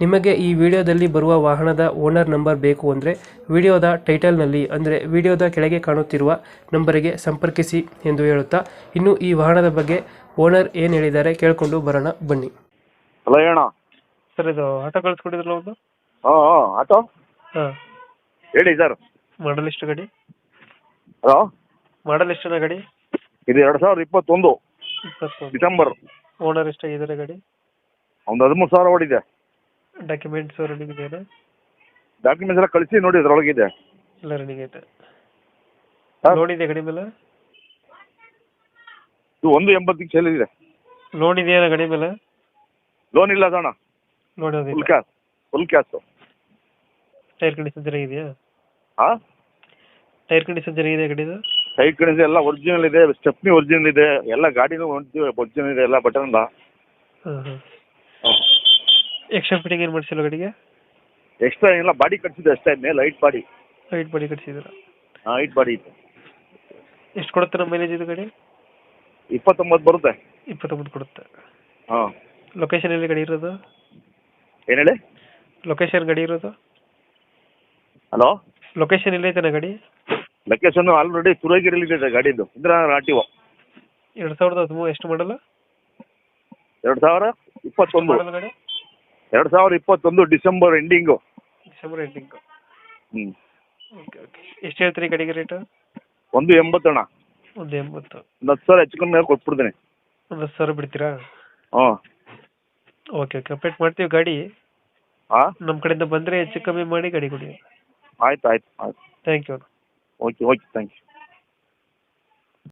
ನಿಮಗೆ ಈ ವಿಡಿಯೋದಲ್ಲಿ ಬರುವ ವಾಹನದ ಓನರ್ ನಂಬರ್ ಬೇಕು ಅಂದರೆ ವಿಡಿಯೋದ ಟೈಟಲ್ನಲ್ಲಿ ಅಂದರೆ ವಿಡಿಯೋದ ಕೆಳಗೆ ಕಾಣುತ್ತಿರುವ ನಂಬರಿಗೆ ಸಂಪರ್ಕಿಸಿ ಎಂದು ಹೇಳುತ್ತಾ ಇನ್ನು ಈ ವಾಹನದ ಬಗ್ಗೆ ಓನರ್ ಏನು ಹೇಳಿದ್ದಾರೆ ಕೇಳಿಕೊಂಡು ಬರೋಣ ಬನ್ನಿ. ಹಲೋ ಹೇಳ ಸರ್ ಇದು ಆಟೋ ಕಳಿಸ್ಕೊಟ್ಟಿದ್ರಲ್ಲ ಒಂದು ಹಾಂ ಹಾಂ ಆಟೋ? ಹಾಂ. ಹೇಳಿ ಸರ್. ಮಾಡಲ್ ಎಷ್ಟು ಗಾಡಿ? ಹಲೋ? ಮಾಡಲ್ ಗಾಡಿ? ಇದು ಎರಡು ಸಾವಿರದ ಇಪ್ಪತ್ತೊಂದು. ಇಪ್ಪತ್ತೊಂದು. ಡಿಸೆಂಬರ್. ಓನರ್ ಎಷ್ಟಾಗಿದ್ದಾರೆ ಗಾಡಿ? ಒಂದು ಹದಿಮೂರು ಸಾವಿರ ಓಡಿದೆ. ಡಾಕ್ಯುಮೆಂಟ್ಸ್ ರನ್ನಿಂಗ್ ಇದೆಯಾ ಡಾಕ್ಯುಮೆಂಟ್ಸ್ ಎಲ್ಲ ಕಳಿಸಿ ನೋಡಿ ಅದ್ರೊಳಗಿದೆ ಎಲ್ಲ ರನ್ನಿಂಗ್ ಐತೆ ಸರ್? ಲೋನ್ ಇದೆ ಗಾಡಿ ಮೇಲೆ? ಇದು ಒಂದು ಎಂಬತ್ತಕ್ಕೆ ಸೇಲ್ ಇದೆ. ಲೋನ್ ಇದೆಯಾ ಗಾಡಿ ಮೇಲೆ? ಲೋನ್ ಇಲ್ಲ ಅಣ್ಣ ನೋಡಿ full cash full cash tyre condition ಇದೆಯಾ? ಹಾಂ? ಟೈರ್ ಕಂಡೀಷನ್ ಚೆನ್ನಾಗಿದೆ ಗಾಡಿದು ಟೈರ್ ಕಡೆ ಎಲ್ಲ ಒರಿಜಿನಲ್ ಇದೆ ಸ್ಟೆಪ್ನಿ ಒರಿಜಿನಲ್ ಇದೆ ಎಲ್ಲ ಗಾಡಿನೂ ಒರಿಜಿನಲ್ ಇದೆ ಎಲ್ಲ ಬಟನ್ ಹಾಂ ಹಾಂ ಎಕ್ಸ್ಟ್ರಾ ಫಿಟ್ಟಿಂಗ್ ಏನು ಮಾಡಿಸಿಲ್ಲ ಗಾಡಿಗೆ? ಎಕ್ಸ್ಟ್ರಾ ಏನಿಲ್ಲ ಬಾಡಿ ಕಟ್ಸಿದ್ದು ಅಷ್ಟೇ ಮೇಲೆ ಲೈಟ್ ಬಾಡಿ ಲೈಟ್ ಬಾಡಿ ಕಟ್ಸಿದ್ದೀರ? ಹಾಂ ಲೈಟ್ ಬಾಡಿ ಇತ್ತು. ಎಷ್ಟು ಕೊಡುತ್ತೆ ನಮ್ಮ ಮೈಲೇಜ್ ಇದು ಗಾಡಿ? ಇಪ್ಪತ್ತೊಂಬತ್ತು ಬರುತ್ತೆ. ಇಪ್ಪತ್ತೊಂಬತ್ತು ಕೊಡುತ್ತೆ. ಹಾಂ. ಲೊಕೇಶನ್ ಎಲ್ಲಿ ಗಾಡಿ ಇರೋದು? ಏನು ಹೇಳಿ? ಲೊಕೇಶನ್ ಗಾಡಿ ಇರೋದು? ಹಲೋ ಲೊಕೇಶನ್ ಎಲ್ಲೈತೆ ಗಾಡಿ? ಲೊಕೇಶನ್ ಆಲ್ರೆಡಿ ತುರಗಿರಲಿದೆ ಗಾಡಿದು ಇಂದ್ರ ಒ ಎರಡು ಸಾವಿರದ ಹದಿಮೂರು ಎಷ್ಟು ಮಾಡಲ್ಲ ಎರಡು ಸಾವಿರ ಇಪ್ಪತ್ತೊಂದು. ಮಾಡಲ್ಲ ಗಾಡಿ? ಎರಡು ಸಾವಿರ ಇಪ್ಪತ್ತೊಂದು ಡಿಸೆಂಬರ್ ಎಂಡಿಂಗು ಡಿಸೆಂಬರ್ ಎಂಡಿಂಗ್ ಹ್ಞೂ ಓಕೆ ಓಕೆ ಎಷ್ಟು ಹೇಳ್ತೀರಿ ಗಾಡಿಗೆ ರೇಟು ಒಂದು ಎಂಬತ್ತಣ್ಣ ಒಂದು ಎಂಬತ್ತು. ಒಂದು ಹತ್ತು ಸಾವಿರ ಹೆಚ್ಚು ಕಮ್ಮಿ ಕೊಟ್ಬಿಡ್ತೀನಿ. ಒಂದು ಹತ್ತು ಸಾವಿರ ಬಿಡ್ತೀರಾ? ಹಾಂ. ಓಕೆ ಓಕೆ ಅಪ್ಡೇಟ್ ಮಾಡ್ತೀವಿ ಗಾಡಿ. ಹಾಂ? ನಮ್ಮ ಕಡೆಯಿಂದ ಬಂದರೆ ಹೆಚ್ಚು ಕಮ್ಮಿ ಮಾಡಿ ಗಾಡಿ ಕೊಡಿ. ಆಯ್ತು ಆಯ್ತು ಆಯ್ತು. Thank you okay okay thank you